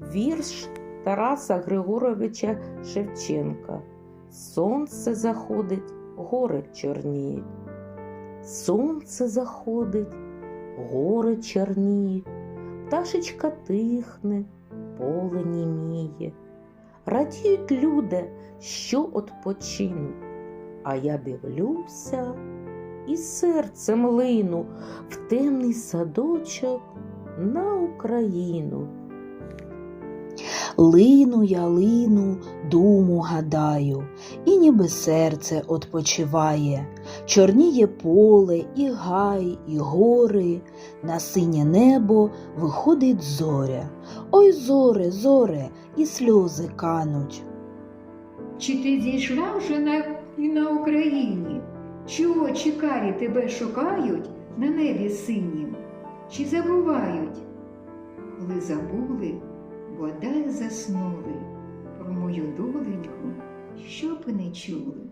Вірш Тараса Григоровича Шевченка. Сонце заходить, гори чорніють. Сонце заходить, гори чорніють, пташечка тихне, поле німіє. Радіють люди, що odpoчинуть, а я дивлюся і серцем лину в темний садочок на Україну. Лину я лину, думу гадаю, і ніби серце odpoчиває. Чорніє поле, і гай, і гори, на синє небо виходить зоря. Ой, зоре, зоре, і сльози кануть. Чи ти зійшла вже на, і на Україні? Чи очі карі тебе шукають на небі синім? Чи забувають? Коли забули, бодай заснули про мою доленьку, щоб не чули.